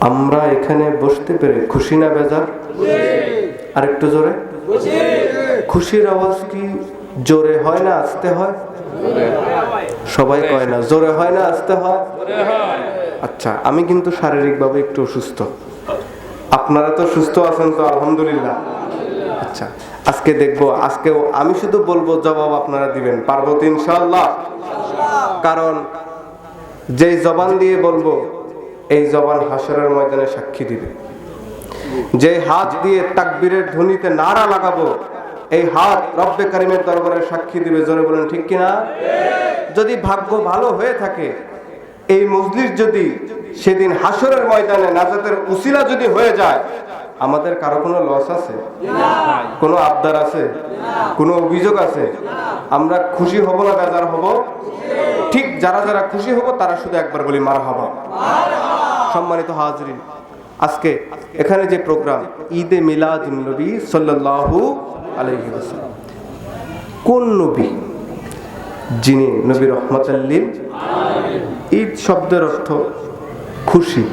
আমরা এখানে বসতে পেরে খুশি না বেজার? আরেকটু জোরে। খুশির আওয়াজ কি জোরে হয় না আসতে হয়? সবাই কয় না, জোরে হয় না আসতে হয়? আচ্ছা আমি কিন্তু শারীরিকভাবে একটু অসুস্থ। আপনারা তো সুস্থ আছেন তো, আলহামদুলিল্লাহ। আচ্ছা আজকে দেখব আজকে আমি শুধু বলব, জবাব আপনারা দিবেন, পারব তো ইনশাআল্লাহ। কারণ যেই জবান দিয়ে বলব এই জবান হাসরের ময়দানে সাক্ষী দিবে। যে হাত দিয়ে তাকবীরের ধ্বনিতে নারা লাগাবো, এই হাত রব্বে কারিমের দরবারে সাক্ষী দিবে। জোরে বলেন, ঠিক কিনা? যদি ভাগ্য ভালো হয়ে থাকে, এই মজলিস যদি সেদিন হাসরের ময়দানে নাজাতের উসিলা যদি হয়ে যায় আমাদের কারও কোনো লস আছে? কোনো আবদার আছে? কোনো অভিযোগ আছে? আমরা খুশি হব না বেজার হব? ঠিক যারা যারা খুশি হব, তারা শুধু একবার বলি মার হবা। সম্মানিত হাজরিন, আজকে এখানে যে প্রোগ্রাম, ঈদে মিলাদ নবী আলাইহি ওয়াসাল্লাম। কোন নবী? যিনি নবী রহমতাল্লিল। ঈদ শব্দের অর্থ খুশি,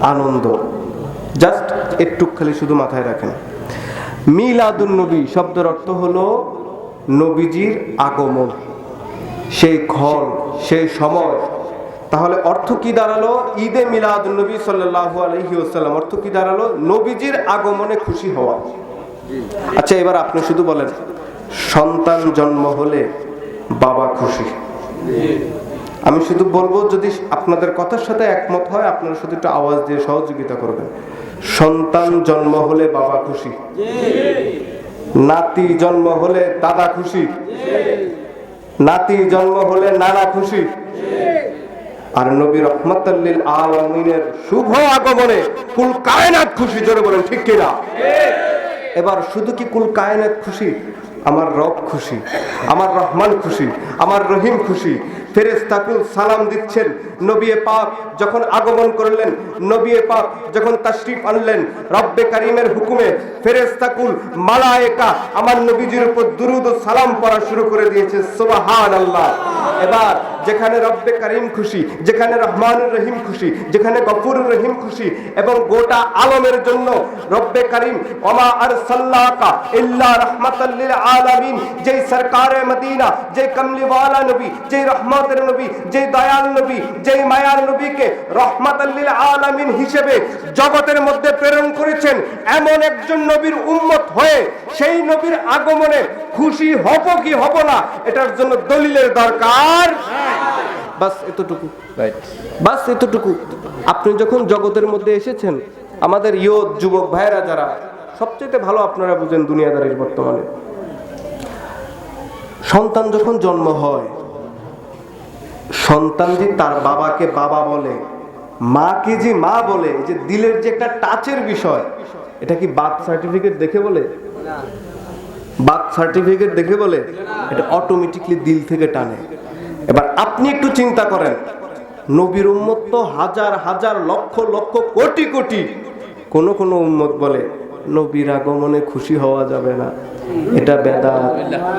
আনন্দ। জাস্ট একটু খালি শুধু মাথায় রাখেন। মিলাদুন নবী শব্দের অর্থ হলো নবীজির আগমন। সেই ক্ষণ, সেই সময়। তাহলে অর্থ কি দাঁড়াল? ঈদে মিলাদ নবী সাল্লাল্লাহু আলাইহি ওয়াসাল্লাম। অর্থ কি দাঁড়াল? নবীজির আগমনে খুশি হওয়া। আচ্ছা এবার আপনি শুধু বলেন, সন্তান জন্ম হলে বাবা খুশি? আমি শুধু বলব, যদি আপনাদের কথার সাথে একমত হয়, আপনারা শুধু একটু আওয়াজ দিয়ে সহযোগিতা করবেন। সন্তান জন্ম হলে বাবা খুশি। নাতি জন্ম হলে দাদা খুশি। নাতি জন্ম হলে নানা খুশি। আর নবী রহমতাল্লিল আলমিনের শুভ আগমনে কুল কায়নাত খুশি, জোরে বলেন, ঠিক কিনা? এবার শুধু কি কুল কায়নাত খুশি? আমার রব খুশি, আমার রহমান খুশি, আমার রহিম খুশি। ফেরেস্তাকুল সালাম দিচ্ছেন নবিয়ে পাক যখন আগমন করলেন নবিয়ে পাক যখন তাশরিফ আনলেন, রব্বে কারিমের হুকুমে ফেরেস্তাকুল মালায়েকা আমার নবীজির উপর দুরুদ ও সালাম পড়া শুরু করে দিয়েছে। সোবাহান আল্লাহ এবার যেখানে রব্বে কারিম খুশি, যেখানে রহমানুর রহিম খুশি, যেখানে গফুরুর রহিম খুশি এবং গোটা আলমের জন্য রব্বে কারিম, ওমা আর সাল্লাকা ইল্লা রাহমাতাল্লিল আলামিন। যেই সরকারে মদিনা, যেই কমলিওয়ালা নবী, যেই রহমতের নবী, যেই দয়াল নবী, যেই মায়ার নবীকে রহমাতাল্লিল আলামিন হিসেবে জগতের মধ্যে প্রেরণ করেছেন, এমন একজন নবীর উম্মত হয়ে সেই নবীর আগমনে খুশি হব কি হব না, এটার জন্য দলিলের দরকার। বাস এতটুকু। বাস এতটুকু। আপনি যখন জগতের মধ্যে এসেছেন আমাদের ইয়ত যুবক ভাইয়েরা যারা সবচেয়ে ভালো আপনারা বুঝেন দুনিয়াদারির বর্তমানে। সন্তান যখন জন্ম হয় সন্তান যে তার বাবাকে বাবা বলে মাকে যে মা বলে যে দিলের যে একটা টাচের বিষয় এটা কি বার্থ সার্টিফিকেট দেখে বলে? বার্থ সার্টিফিকেট দেখে বলে? এটা অটোমেটিকলি দিল থেকে টানে। এবার আপনি একটু চিন্তা করেন। নবীর উম্মত তো হাজার হাজার, লক্ষ লক্ষ, কোটি কোটি। কোন কোন উম্মত বলে, নবীর আগমনে খুশি হওয়া যাবে না। এটা বেদা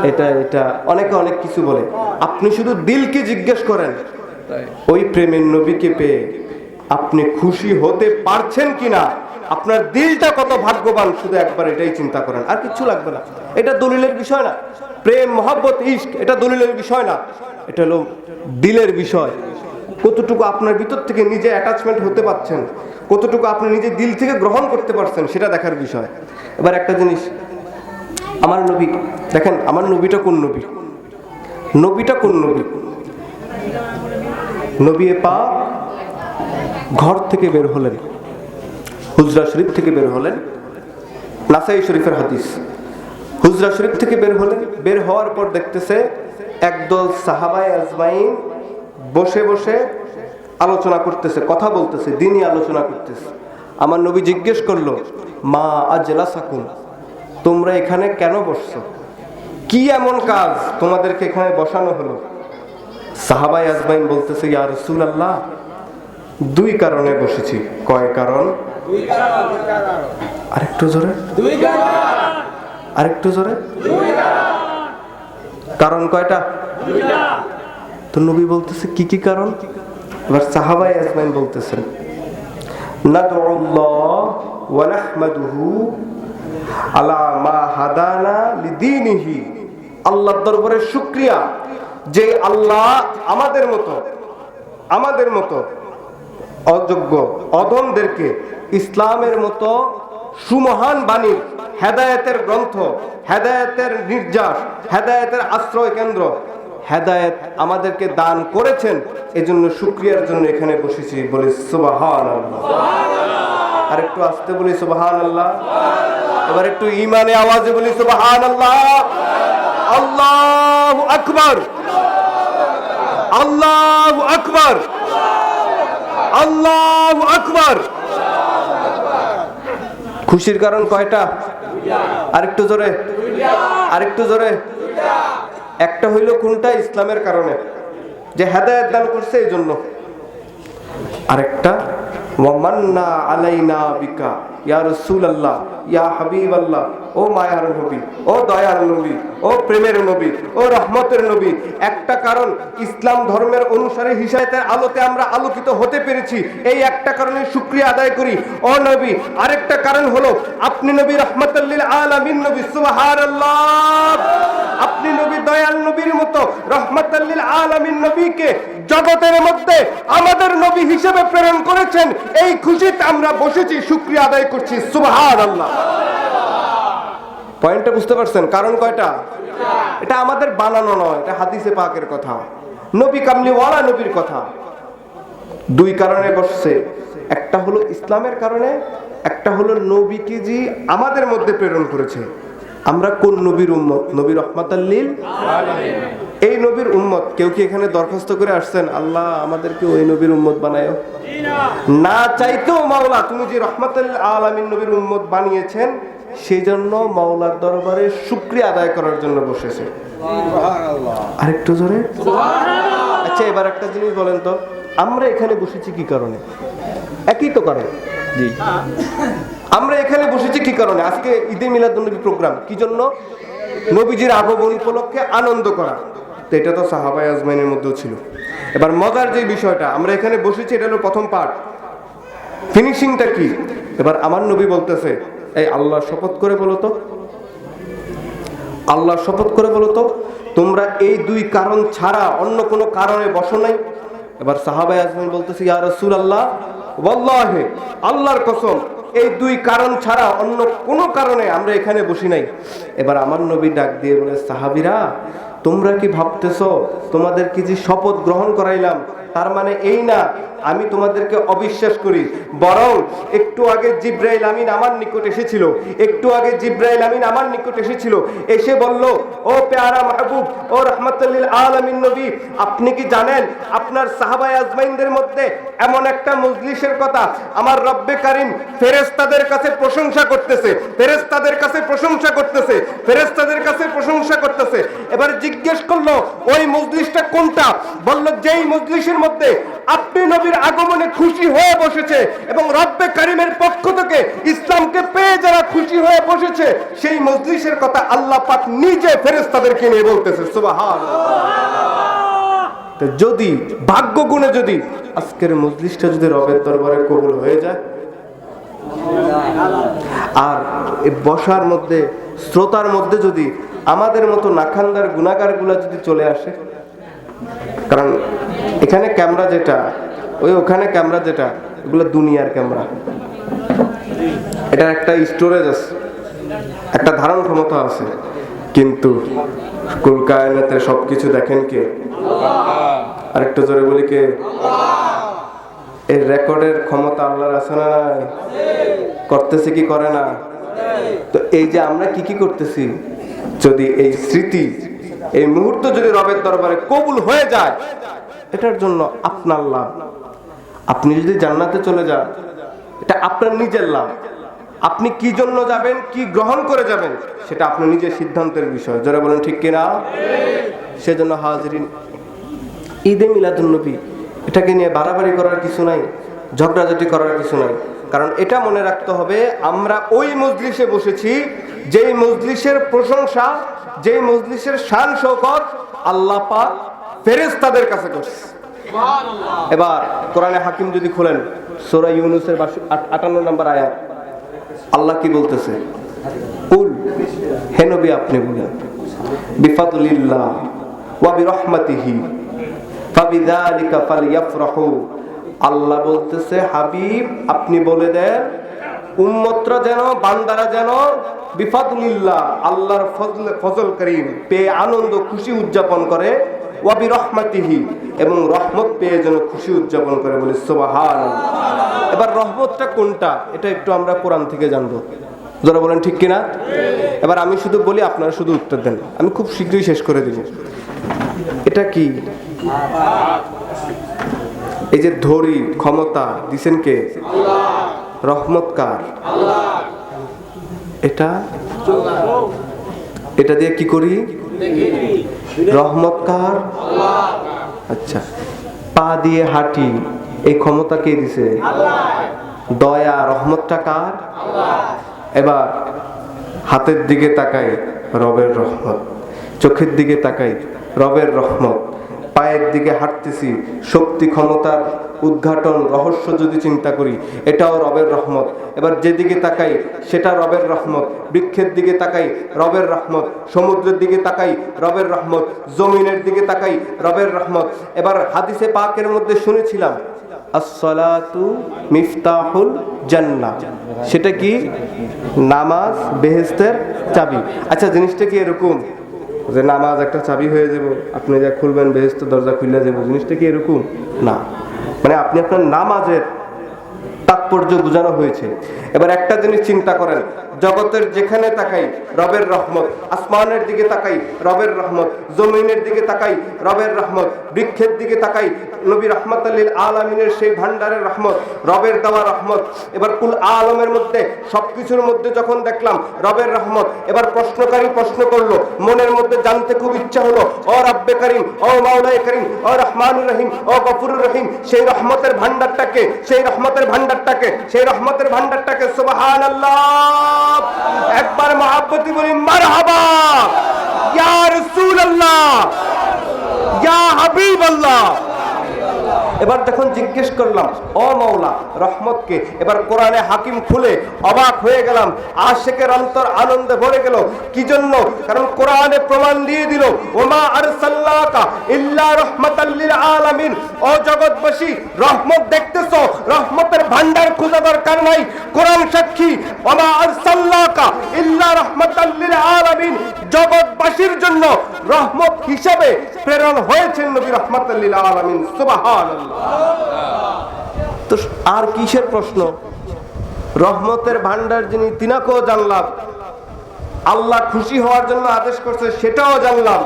এটা এটা। অনেকে অনেক কিছু বলে। আপনি শুধু দিলকে জিজ্ঞেস করেন, ওই প্রেমের নবীকে পেয়ে আপনি খুশি হতে পারছেন কিনা? আপনার দিলটা কত ভাগ্যবান, শুধু একবার এটাই চিন্তা করেন। আর কিচ্ছু লাগবে না। এটা দলিলের বিষয় না। প্রেম, মহাব্বত ইস্ক এটা দলিলের বিষয় না। এটা হলো দিলের বিষয়। কতটুকু আপনার ভিতর থেকে নিজে অ্যাটাচমেন্ট হতে পারছেন, কতটুকু আপনি নিজে দিল থেকে গ্রহণ করতে পারছেন, সেটা দেখার বিষয়। এবার একটা জিনিস, আমার নবী, দেখেন, আমার নবীটা কোন নবী? নবীটা কোন নবী? নবী পা ঘর থেকে বের হলেন। হুজরা শরীফ থেকে বের হলেন। নাসাই শরীফের হাদিস। হুজরা শরীফ থেকে বের হলেন, বের হওয়ার পর দেখতেছে একদল সাহাবাই আজমাইন বসে বসে আলোচনা করতেছে, কথা বলতেছে, দিনই আলোচনা করতেছে। আমার নবী জিজ্ঞেস করল, মা আজলা সাকুন তোমরা এখানে কেন বসছো? কি এমন কাজ তোমাদেরকে এখানে বসানো হলো? সাহাবাই আজমাইন বলতেছে, ইয়া রসুল আল্লাহ দুই কারণে বসেছি। কয় কারণ? আরেকটু জোরে। আরেকটু জোরে। কারণ কয়টা? তো নবী বলতেছে কি কি কারণ? এবার সাহাবাই আসমাইন বলতেছেন দরবারে শুক্রিয়া যে আল্লাহ আমাদের মতো আমাদের মতো অযোগ্য অধমদেরকে ইসলামের মতো সুমহান বাণী, হেদায়েতের গ্রন্থ, হেদায়েতের নির্যাস, হেদায়েতের আশ্রয় কেন্দ্র। হেদায়েত আমাদেরকে দান করেছেন, এজন্য শুক্রিয়ার জন্য এখানে বসেছি বলি সুবাহান আর একটু আসতে বলি সুবাহান আল্লাহ এবার একটু ইমানে আওয়াজে বলি সুবাহান আল্লাহ আল্লাহ আকবর। আল্লাহ আকবর। আল্লাহ আকবর। খুশির কারণ কয়টা? আরেকটু জোরে। আরেকটু জোরে। একটা হইল কোনটা? ইসলামের কারণে। যে হেদায়ত দান করছে এই জন্য আরেকটা। ওয়ামান্না আলাইনা বিকা, ইয়া রাসূলুল্লাহ, ইয়া হাবিবাল্লাহ, ও মায়ার নবী, ও দয়ার নবী, ও প্রেমের নবী, ও রহমতের নবী, একটা কারণ ইসলাম ধর্মের অনুসারে হিসায়তের আলোতে আমরা আলোকিত হতে পেরেছি, এই একটা কারণে শুক্রিয়া আদায় করি। ও নবী, আরেকটা কারণ হলো, আপনি নবী রহমতুল্লিল আলামিন, নবী সুবহানাল্লাহ আপনি নবী, দয়াল নবীর মতো রহমতুল্লিল আলামিন নবীকে জগতের মধ্যে আমাদের নবী হিসেবে প্রেরণ করেছেন, এই খুশিতে আমরা বসেছি, শুক্রিয়া আদায় করছি, সুবহানাল্লাহ। পয়েন্টটা বুঝতে পারছেন? কারণ কয়টা? এটা আমাদের বানানো নয়, এটা হাদিসে পাকের কথা। নবী কামলিওয়ালা নবীর কথা। দুই কারণে বসছে। একটা হলো ইসলামের কারণে, একটা হলো নবীকে জি আমাদের মধ্যে প্রেরণ করেছে। আমরা কোন নবীর উম্মত? নবীর রহমাতাল্লিল এই নবীর উম্মত কেউ কি এখানে দরখাস্ত করে আসছেন? আল্লাহ আমাদেরকে ওই নবীর উম্মত বানায়। না চাইতেও মাওলা তুমি যে রহমাতুল্লাহ আলামিন নবীর উম্মত বানিয়েছেন সেই জন্য মাওলার দরবারে শুক্রিয়া আদায় করার জন্য বসেছে। আরেকটু জোরে। আচ্ছা এবার একটা জিনিস বলেন তো আমরা এখানে বসেছি কি কারণে? একই তো কারণ। জি। আমরা এখানে বসেছি কি কারণে? আজকে ঈদে মিলাদুন্নবী প্রোগ্রাম। কি জন্য? নবীজির আগমন উপলক্ষে আনন্দ করা। তো এটা তো সাহাবাই আজমাইনের মধ্যেও ছিল। এবার মজার যে বিষয়টা, আমরা এখানে বসেছি, এটা হলো প্রথম পার্ট ফিনিশিংটা কি? এবার আমার নবী বলতেছে, এই আল্লাহ শপথ করে বলো তো। আল্লাহ শপথ করে বলো তো, তোমরা এই দুই কারণ ছাড়া অন্য কোনো কারণে বসো নাই? এবার সাহাবাই আজমাইন বলতেছে, ইয়া রাসূল আল্লাহ আল্লাহর কসম এই দুই কারণ ছাড়া অন্য কোনো কারণে আমরা এখানে বসি নাই। এবার আমার নবী ডাক দিয়ে বলে, সাহাবিরা, তোমরা কি ভাবতেছ? তোমাদের কি যে শপথ গ্রহণ করাইলাম? তার মানে এই না আমি তোমাদেরকে অবিশ্বাস করি। বরং একটু আগে জিব্রাইল আমিন আমার নিকট এসেছিল, একটু আগে জিব্রাইল আমিন আমার নিকট এসেছিল, এসে বলল, ও পেয়ারা মাহবুব, ও রহমতুল্লিল আলমিন নবী, আপনি কি জানেন আপনার সাহাবাই আজমাইনদের মধ্যে এমন একটা মজলিসের কথা? আমার রব্বে কারিম ফেরেস্তাদের কাছে প্রশংসা করতেছে ফেরেস্তাদের কাছে প্রশংসা করতেছে ফেরেস্তাদের কাছে প্রশংসা করতেছে। এবার জিজ্ঞেস করল, ওই মজলিসটা কোনটা? বলল, যেই মজলিসের মধ্যে আপনি নবীর আগমনে খুশি হয়ে বসেছে এবং রব্বে কারিমের পক্ষ থেকে ইসলামকে পেয়ে যারা খুশি হয়ে বসেছে, সেই মজলিসের কথা আল্লাহ পাক নিজে ফেরেস্তাদেরকে নিয়ে বলতেছে যদি, ভাগ্য গুণে যদি আজকের মজলিসটা যদি রবের দরবারে কবুল হয়ে যায়, আর বসার মধ্যে, শ্রোতার মধ্যে যদি আমাদের মতো নাখান্দার গুণাগার যদি চলে আসে, কারণ এখানে ক্যামেরা যেটা ওই ওখানে ক্যামেরা যেটা, এগুলো দুনিয়ার ক্যামেরা। এটার একটা স্টোরেজ আছে, একটা ধারণ ক্ষমতা আছে, কিন্তু কুল কায়নাতে সবকিছু দেখেন কে? আরেকটু জোরে বলি কে? এর রেকর্ডের ক্ষমতা আল্লাহর আছে না করতেছে কি করে না? তো এই যে আমরা কি কি করতেছি? যদি এই স্মৃতি, এই মুহূর্ত যদি রবের দরবারে কবুল হয়ে যায়, এটার জন্য আপনার লাভ। আপনি যদি জান্নাতে চলে যান, এটা আপনার নিজের লাভ। আপনি কি জন্য যাবেন, কি গ্রহণ করে যাবেন, সেটা আপনার নিজের সিদ্ধান্তের বিষয়। যারা বলেন, ঠিক কিনা? সেজন্য হাজরিন, ঈদে মিলাদুন্নবী এটাকে নিয়ে বাড়াবাড়ি করার কিছু নাই, ঝগড়াঝাটি করার কিছু নাই। কারণ এটা মনে রাখতে হবে, আমরা ওই মজলিসে বসেছি, যেই মজলিসের প্রশংসা, যেই মজলিসের শান শৌকত আল্লাহ পাক ফেরেশতাদের কাছে করছে। এবার কোরআনে হাকিম যদি খোলেন, সোরা ইউনুসের আটান্ন নম্বর আয়াত, আল্লাহ কি বলতেছে? কুল, হে নবী আপনি বলেন, বিফাদুলিল্লাহ ওয়া বিরহমাতিহি ফাবিযালিকা ফালইয়াফরাহু আল্লাহ বলতেছে, হাবিব, আপনি বলে দেন, উম্মতরা যেন, বান্দারা যেন বিফাদুলিল্লাহ, আল্লাহর ফজল ফজল করিম, পেয়ে আনন্দ, খুশি উদযাপন করে ওয়াবি রহমাতিহি এবং রহমত পেয়ে যেন খুশি উদযাপন করে বলি সুবাহান এবার রহমতটা কোনটা, এটা একটু আমরা কোরআন থেকে জানব। যারা বলেন, ঠিক কিনা? এবার আমি শুধু বলি, আপনারা শুধু উত্তর দেন। আমি খুব শীঘ্রই শেষ করে দিব। এটা কি? এই যে ধরি, ক্ষমতা দিছেন কে? রহমত কার? এটা? এটা দিয়ে কি করি? রহমত কার আচ্ছা। পা দিয়ে হাঁটি এই ক্ষমতা কে দিছে? দয়া, রহমতটা কার? এবার হাতের দিকে তাকাই, রবের রহমত। চোখের দিকে তাকাই, রবের রহমত। পায়ের দিকে হাঁটতেছি, শক্তি ক্ষমতার উদ্ঘাটন, রহস্য যদি চিন্তা করি, এটাও রবের রহমত। এবার যেদিকে তাকাই, সেটা রবের রহমত। বৃক্ষের দিকে তাকাই, রবের রহমত। সমুদ্রের দিকে তাকাই, রবের রহমত। জমিনের দিকে তাকাই, রবের রহমত। এবার হাদিসে পাকের মধ্যে শুনেছিলাম মিফতাহুল সেটা কি? নামাজ বেহেস্তের চাবি। আচ্ছা জিনিসটা কি এরকম? যে নামাজ একটা চাবি হয়ে যাব, আপনি যা খুলবেন বেহেস্ত দরজা খুলে যাব, জিনিসটা কি এরকম? না। মানে আপনি আপনার নামাজের তাৎপর্য বোঝানো হয়েছে। এবার একটা জিনিস চিন্তা করেন জগতের যেখানে তাকাই, রবের রহমত। আসমানের দিকে তাকাই, রবের রহমত। জমিনের দিকে তাকাই, রবের রহমত। বৃক্ষের দিকে তাকাই, নবী রহমত আল্লিল আলমিনের সেই ভান্ডারের রহমত, রবের দেওয়া রহমত। এবার কুল আলমের মধ্যে, সবকিছুর মধ্যে যখন দেখলাম, রবের রহমত, এবার প্রশ্নকারী প্রশ্ন করল। মনের মধ্যে জানতে খুব ইচ্ছা হলো, ও রব্বে করিম, ও মাওলাই করিম, ও রহমানুর রহিম, ও গফুরুর রহিম, সেই রহমতের ভান্ডারটাকে সেই রহমতের ভান্ডারটাকে সেই রহমতের ভান্ডারটাকে সুবহান আল্লাহ একবার মহাব্বতি বলি মারহাবা ইয়া আল্লাহ ইয়া হাবিবাল্লাহ। এবার যখন জিজ্ঞেস করলাম, ও মৌলা রহমতকে এবার কোরআনে হাকিম খুলে অবাক হয়ে গেলাম। আশেকের অন্তর আনন্দে ভরে গেল। কি জন্য? কারণ কোরআনে প্রমাণ দিয়ে দিল, ওমা আরসাল্লাকা ইল্লা রাহমাতাল লিল আলামিন। ও জগৎবাসী, রহমত দেখতেছো? রহমতের ভান্ডার খোঁজা দরকার নাই। কোরআন সাক্ষী, ওমা আরসাল্লাকা ইল্লা রাহমাতাল লিল আলামিন। জগৎবাসীর জন্য রহমত হিসাবে প্রেরণ হয়েছেন নবী রহমাতাল লিল আলামিন, সুবহানাল্লাহ। তো আর কিসের প্রশ্ন? রহমতের ভান্ডার যিনি, তিনাকেও জানলাম। আল্লাহ খুশি হওয়ার জন্য আদেশ করছে, সেটাও জানলাম।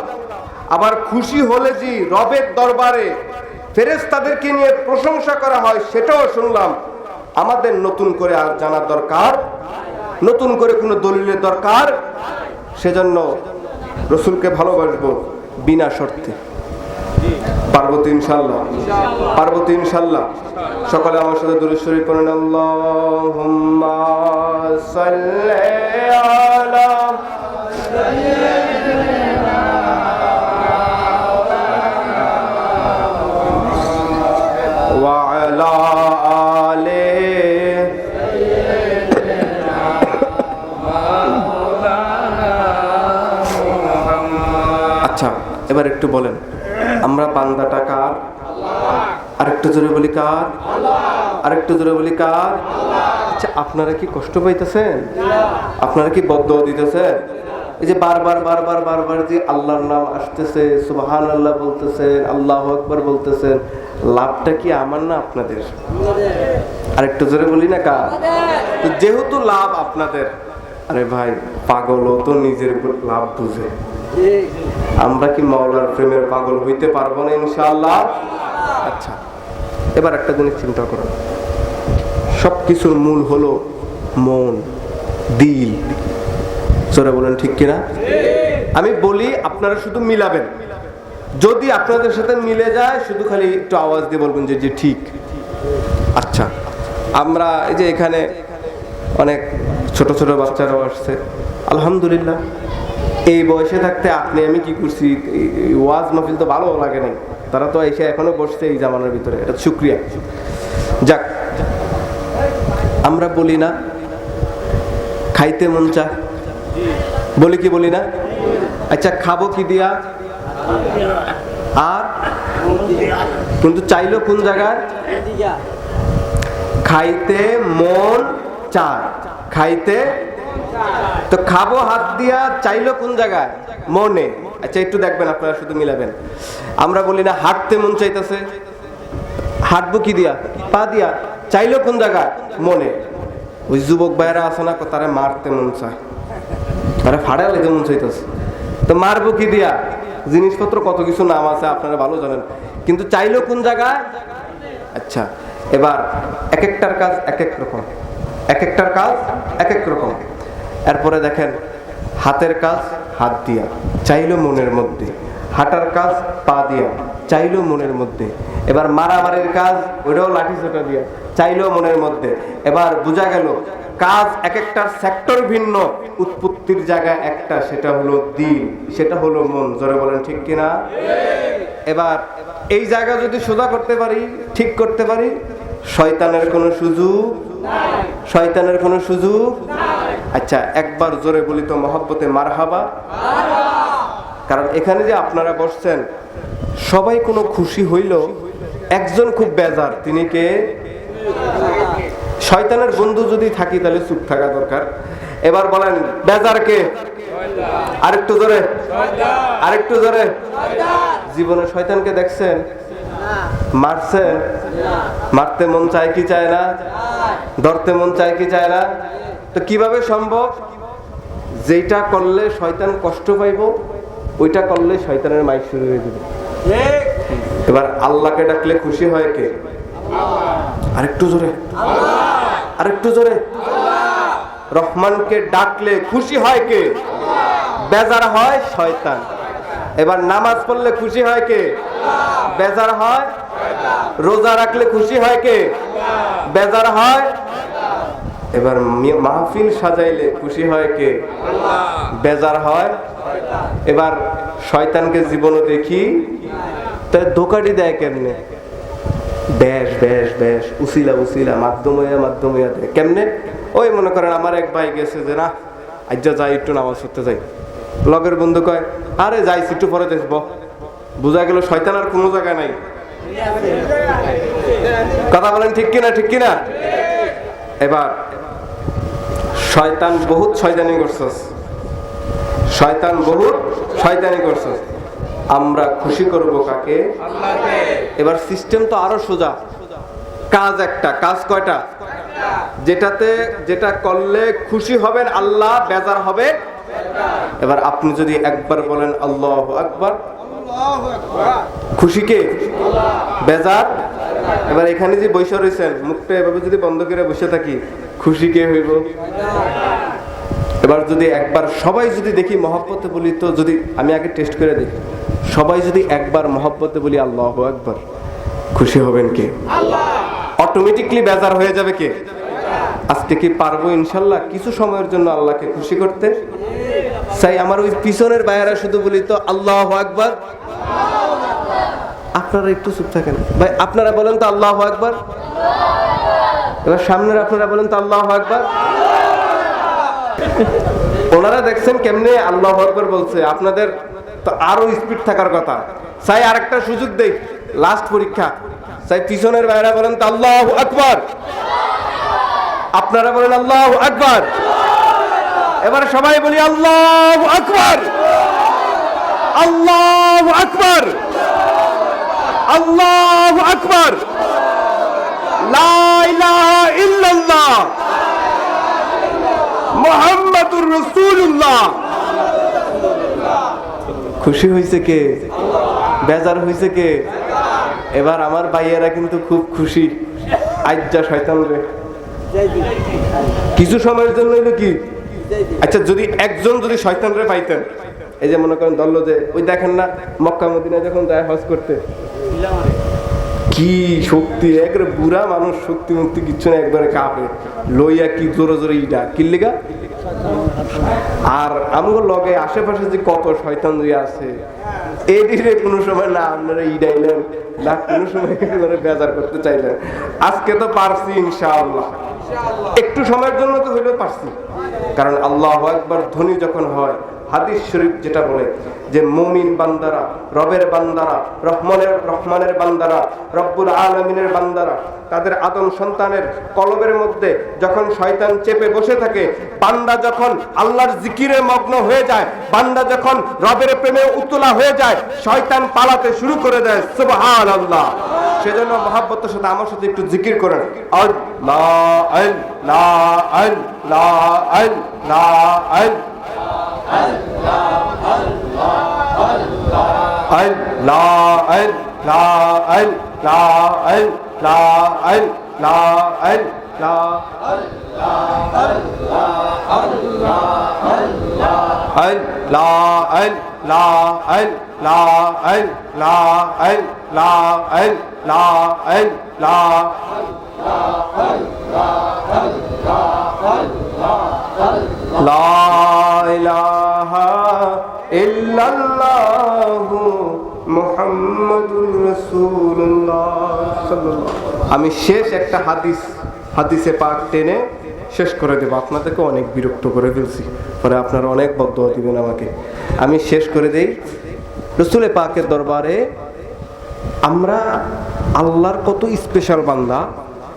আবার খুশি হলে যে রবের দরবারে ফেরেস তাদেরকে নিয়ে প্রশংসা করা হয়, সেটাও শুনলাম। আমাদের নতুন করে আর জানার দরকার? নতুন করে কোনো দলিলের দরকার? সেজন্য রসুলকে ভালোবাসবো বিনা শর্তে। পার্বতী ইনশাল্লাহ। পার্বতী ইনশাল্লাহ। সকালে আমার সাথে দূরে শরীফ করেন আল্লাহুম্মা এবার একটু বলেন, আমরা বান্দাটা কার? আরেকটু জোরে বলি কার? আরেকটু জোরে বলি কার? আচ্ছা আপনারা কি কষ্ট পাইতেছেন? আপনারা কি বদ্ধ দিতেছেন? এই যে বারবার বারবার বারবার যে আল্লাহর নাম আসতেছে সুবাহান আল্লাহ বলতেছেন, আল্লাহ আকবার বলতেছেন, লাভটা কি আমার না আপনাদের? আরেকটু জোরে বলি না কার? যেহেতু লাভ আপনাদের, আরে ভাই, পাগলও তো নিজের লাভ বুঝে। আমরা কি মাওলার প্রেমের পাগল হইতে পারব না ইনশাআল্লাহ? আচ্ছা এবার একটা জিনিস চিন্তা করো। সব কিছুর মূল হলো মন, দিল। সরে বলেন ঠিক কিনা? আমি বলি আপনারা শুধু মিলাবেন। যদি আপনাদের সাথে মিলে যায়, শুধু খালি একটু আওয়াজ দিয়ে বলবেন যে যে ঠিক। আচ্ছা আমরা এই যে এখানে অনেক ছোট ছোট বাচ্চারাও আসছে। আলহামদুলিল্লাহ। এই বয়সে থাকতে আপনি আমি কি করছি? ওয়াজ মাহফিল তো ভালো লাগে নাই। তারা তো এসে এখনও বসছে এই জামানার ভিতরে। এটা শুক্রিয়া। যাক, আমরা বলি না, খাইতে মন চায়। বলি কি বলি না? আচ্ছা খাব কি দিয়া? আর? কিন্তু চাইলো কোন জায়গায়? খাইতে মন চায়। খাইতে তো খাব হাত দিয়া, চাইলো কোন জায়গায়? মনে। আচ্ছা একটু দেখবেন, আপনারা শুধু মিলাবেন। আমরা বলি না, হাঁটতে মন চাইতেছে। হাঁটবো কি দিয়া? পা দিয়া। চাইলো কোন জায়গায়? মনে। ওই যুবক ভাইয়েরা আছে না, তারা মারতে মন চায়। তারা ফাড়া লেগে মন চাইতেছে। তো মারবো কি দিয়া? জিনিসপত্র কত কিছু নাম আছে, আপনারা ভালো জানেন। কিন্তু চাইলো কোন জায়গায়? আচ্ছা এবার এক একটার কাজ এক এক রকম। এক একটার কাজ এক এক রকম। এরপরে দেখেন হাতের কাজ হাত দিয়া চাইলো মনের মধ্যে। হাঁটার কাজ পা দিয়া চাইলো মনের মধ্যে। এবার মারামারির কাজ ওইটাও লাঠি চোটা দিয়া চাইলো মনের মধ্যে। এবার বোঝা গেল কাজ এক একটার সেক্টর ভিন্ন উৎপত্তির জায়গা একটা সেটা হলো দিন সেটা হলো মন। জোরে বলেন ঠিক কিনা? এবার এই জায়গা যদি সোজা করতে পারি ঠিক করতে পারি শয়তানের কোনো সুযোগ? শয়তানের কোনো সুযোগ? আচ্ছা একবার জোরে বলি তো মহব্বতে মারহাবা। কারণ এখানে যে আপনারা বসছেন সবাই কোনো খুশি হইল একজন খুব বেজার তিনি কে? শয়তানের বন্ধু যদি থাকি তাহলে চুপ থাকা দরকার। এবার বলেন বেজার কে? আরেকটু জোরে। আরেকটু জোরে। জীবনে শয়তানকে দেখছেন? মারছেন? মারতে মন চায় কি চায় না? ধরতে মন চায় কি চায় না? তো কীভাবে সম্ভব? যেটা করলে শয়তান কষ্ট পাইব, ওইটা করলে শয়তানের মাইক শুরু হয়ে যাবে। এবার আল্লাহকে ডাকলে খুশি হয় কে? আরেকটু জোরে। আরেকটু জোরে। রহমানকে ডাকলে খুশি হয় কে? বেজার হয় শয়তান। এবার নামাজ পড়লে খুশি হয় কে? বেজার হয় রোজা রাখলে খুশি হয় কে? বেজার হয়? এবার মাহফিল সাজাইলে খুশি হয় কে? বেজার হয়? এবার শয়তানকে জীবনে দেখি। তাই ধোকাটি দেয় কেমনে? ব্যাস ব্যাস ব্যাস উসিলা উসিলা মাধ্যময়া মাধ্যময়া দেয়। কেমনে? ওই মনে করেন আমার এক ভাই গেছে যে, না আজ্জা যাই, একটু নামাজ পড়তে যাই। লগের বন্ধু কয়, আরে যাই একটু পরে দেখব। বোঝা গেল শয়তান আর কোনো জায়গায় নাই। কথা বলেন ঠিক কিনা ঠিক কিনা? এবার, শয়তান বহুত শয়তানি করছস। শয়তান বহুত শয়তানি করছস। আমরা খুশি করব কাকে? এবার সিস্টেম তো আরও সোজা। কাজ একটা, কাজ কয়টা? যেটাতে, যেটা করলে খুশি হবেন আল্লাহ, বেজার হবে এবার আপনি যদি একবার বলেন আল্লাহ আকবার। খুশি কে? বেজার? এবার এখানে যে বসে রয়েছেন, মুখটা এভাবে যদি বন্ধ করে বসে থাকি, খুশি কে হইব? এবার যদি একবার সবাই যদি দেখি মহব্বতে বলি, তো যদি আমি আগে টেস্ট করে দেখি। সবাই যদি একবার মহব্বতে বলি, আল্লাহ একবার খুশি হবেন কে? অটোমেটিকলি বেজার হয়ে যাবে কে? আজকে কি পারব ইনশাল্লাহ? কিছু সময়ের জন্য আল্লাহকে খুশি করতে। চাই আমার ওই পিছনের বাইরা শুধু বলি, তো আল্লাহ আকবার আপনারা একটু চুপ থাকেন। ভাই, আপনারা বলেন তো আল্লাহ আকবার। এবার সামনের আপনারা বলেন তো আল্লাহ আকবার। ওনারা দেখছেন কেমনে আল্লাহ আকবর বলছে। আপনাদের তো আরও স্পিড থাকার কথা। চাই আরেকটা সুযোগ দেই লাস্ট পরীক্ষা। চাই পিছনের বাইরে বলেন তো আল্লাহ আকবর। আপনারা বলেন আল্লাহ আকবর। এবার সবাই বলি আল্লাহ আকবর। আল্লাহ আকবর। আল্লাহ আকবর। ইল্লাল্লাহ। মোহাম্মদুর রসুল্লাহ খুশি হয়েছে কে? বেজার হয়েছে কে? এবার আমার ভাইয়েরা কিন্তু খুব খুশি। আজ্জা শয়তান রে। কিছু সময়ের জন্য কি? আচ্ছা যদি একজন যদি শয়তান রে পাইতেন। এই যে মনে করেন দল যে, ওই দেখেন না, মক্কা মদিনা যখন যায় হজ করতে। কি শক্তি একবারে বুড়া মানুষ, শক্তি মুক্তি কিচ্ছু না একবারে কাঁপে। লইয়া কি জোরে জোরে ইডা কিল্লিগা আর আমগো লগে আশেপাশে যে কত শয়তান যে আছে এই দিনে কোনো সময় না, আপনারা ইডাইলেন না কোনো সময় একেবারে বেজার করতে চাইলেন। আজকে তো পারছি ইনশাআল্লাহ। একটু সময়ের জন্য তো হইলেও পারছি। কারণ আল্লাহ একবার ধ্বনি যখন হয় হাদিস শরীফ যেটা বলে যে মুমিন বান্দারা, রবের বান্দারা, রহমানের রহমানের বান্দারা, রব্বুল আলমিনের বান্দারা, তাদের আদম সন্তানের কলবের মধ্যে যখন শয়তান চেপে বসে থাকে, বান্দা যখন আল্লাহর জিকিরে মগ্ন হয়ে যায়, বান্দা যখন রবের প্রেমে উতলা হয়ে যায়, শয়তান পালাতে শুরু করে দেয় সুবহান আল্লাহ সেজন্য মহাব্বতের সাথে আমার সাথে একটু জিকির করেন। আল্লাহ আল্লাহ আল্লাহ আল্লাহ আল্লাহ Allah, Allah, Allah, Allah, আমি শেষ একটা হাদিস, হাদিসে পাক টেনে শেষ করে দেবো। আপনাদেরকে অনেক বিরক্ত করে ফেলছি। পরে আপনারা অনেক বদ্ধ দিবেন আমাকে। আমি শেষ করে দেই। রসুলে পাকের দরবারে আমরা আল্লাহর কত স্পেশাল বান্দা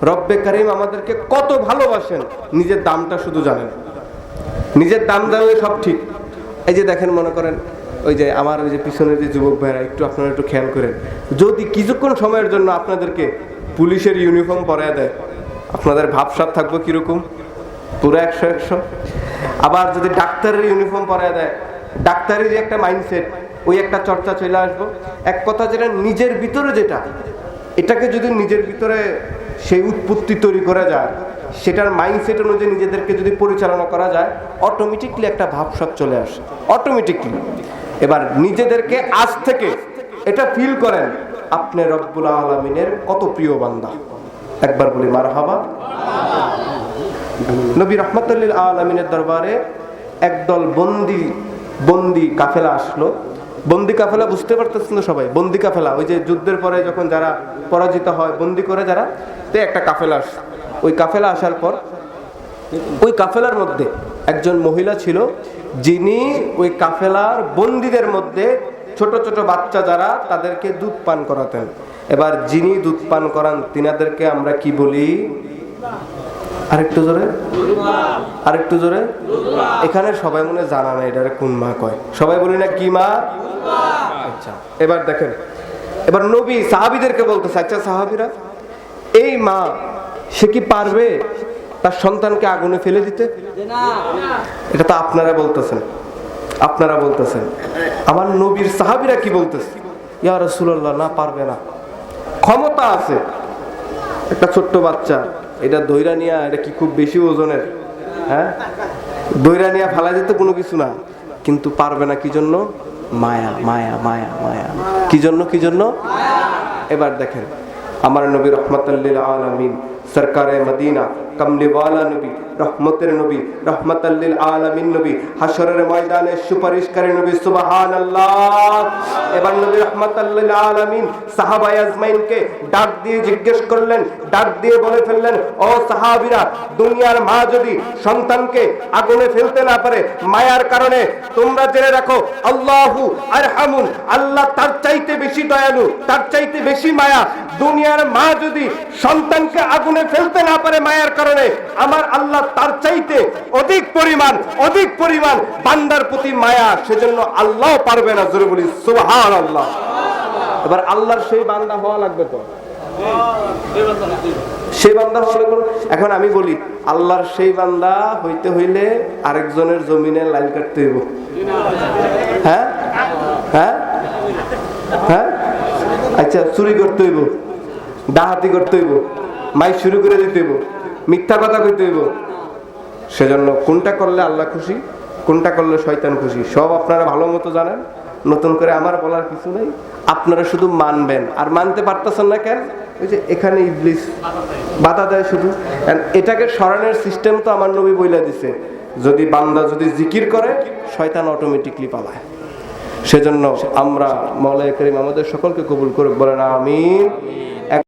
রব্বে কারিম আমাদেরকে কত ভালোবাসেন, নিজের দামটা শুধু জানেন। নিজের দাম জানলে সব ঠিক। এই যে দেখেন, মনে করেন, ওই যে আমার ওই যে পিছনের যে যুবক ভাইরা, একটু আপনারা একটু খেয়াল করেন। যদি কিছুক্ষণ সময়ের জন্য আপনাদেরকে পুলিশের ইউনিফর্ম পরায় দেয়, আপনাদের ভাবসাব থাকব কীরকম? পুরো একশো একশো। আবার যদি ডাক্তারের ইউনিফর্ম পরায় দেয় ডাক্তারের যে একটা মাইন্ডসেট, ওই একটা চর্চা চলে আসব। এক কথা যেটা, নিজের ভিতরে যেটা, এটাকে যদি নিজের ভিতরে সেই উৎপত্তি তৈরি করা যায়। সেটার মাইন্ডসেট অনুযায়ী নিজেদেরকে যদি পরিচালনা করা যায় অটোমেটিকলি একটা ভাবসাব চলে আসে। অটোমেটিকলি এবার নিজেদেরকে আজ থেকে এটা ফিল করেন, আপনি রব্বুল আলমিনের কত প্রিয় বান্দা। একবার বলি মার হাবা নবী রহমতুল্লিল আলমিনের দরবারে একদল বন্দি বন্দি কাফেলা আসলো। বন্দি কাফেলা বুঝতে পারতেছেন তো সবাই। বন্দি কাফেলা, ওই যে যুদ্ধের পরে যখন যারা পরাজিত হয়, বন্দি করে যারা, তে একটা কাফেলা আস ওই কাফেলা আসার পর, ওই কাফেলার মধ্যে একজন মহিলা ছিল, যিনি ওই কাফেলার বন্দীদের মধ্যে ছোট ছোট বাচ্চা যারা, তাদেরকে দুধ পান করাতেন। এবার যিনি দুধ পান করান, তিনাদেরকে আমরা কি বলি? আরেকটু জোরে? আরেকটু জোরে? এখানে সবাই মনে জানা না এটারে কোন মা কয়। সবাই বলি না কি মা? আচ্ছা এবার দেখেন। এবার নবী সাহাবিদেরকে বলতেছে আচ্ছা সাহাবিরা, এই মা, সে কি পারবে তার সন্তানকে আগুনে ফেলে দিতে? এটা তো আপনারা বলতেছেন। আপনারা বলতেছেন। আমার নবীর সাহাবিরা কি বলতেছে? ইয়া রাসূলুল্লাহ, না, পারবে না। ক্ষমতা আছে। একটা ছোট্ট বাচ্চা। এটা দইরা নিয়া, এটা কি খুব বেশি ওজনের? হ্যাঁ? দইরা নিয়া ফেলা যেতে কোনো কিছু না। কিন্তু পারবে না কি জন্য? মায়া মায়া মায়া মায়া। কি জন্য কি জন্য? এবার দেখেন। আমার নবী রহমতাল্লিল আলমিন সরকারে মদিনা কমলিওয়ালা নবী রহমতের নবী রহমতুল্লিল আলমিন নবী হাসরের ময়দানে সুপারিশকারী নবী সুবাহান আল্লাহ এবার নবী রহমতুল্লিল আলমিন সাহাবাই আজমাইনকে ডাক দিয়ে জিজ্ঞেস করলেন ডাক দিয়ে বলে ফেললেন ও সাহাবিরা দুনিয়ার মা যদি সন্তানকে আগুনে ফেলতে না পারে মায়ার কারণে তোমরা জেনে রাখো আল্লাহু আরহামুন আল্লাহ তার চাইতে বেশি দয়ালু তার চাইতে বেশি মায়া দুনিয়ার মা যদি সন্তানকে আগুনে ফেলতে না পারে মায়ার কারণে, আমার আল্লাহ তার চাইতে অধিক পরিমাণ অধিক পরিমাণ বান্দার প্রতি মায়া, সেজন্য আল্লাহ পারবে না জোরে বলি সুবহান আল্লাহ এবার আল্লাহর সেই বান্দা হওয়া লাগবে তো? সেই বান্দা না। এখন আমি বলি, আল্লাহর সেই বান্দা হইতে হইলে আরেকজনের জমিনে লাইন কাটতে হইব। হ্যাঁ? হ্যাঁ? হ্যাঁ? আচ্ছা চুরি করতে হইব ডাহাতি করতে হইব। মাইক শুরু করে দিতে হইব, মিথ্যা কথা কইতে হইব। সেজন্য কোনটা করলে আল্লাহ খুশি, কোনটা করলে শয়তান খুশি, সব আপনারা ভালো মতো জানেন। নতুন করে আমার বলার কিছু নেই। আপনারা শুধু মানবেন। আর মানতে পারতেছেন না কেন? ওই যে এখানে ইবলিস বাধা দেয় শুধু। এটাকে সরানোর সিস্টেম তো আমার নবী বইলা দিছে। যদি বান্দা যদি জিকির করে, শয়তান অটোমেটিকলি পালায়। সেজন্য আমরা মৌলাই করিম আমাদের সকলকে কবুল করে বলেন আমিন।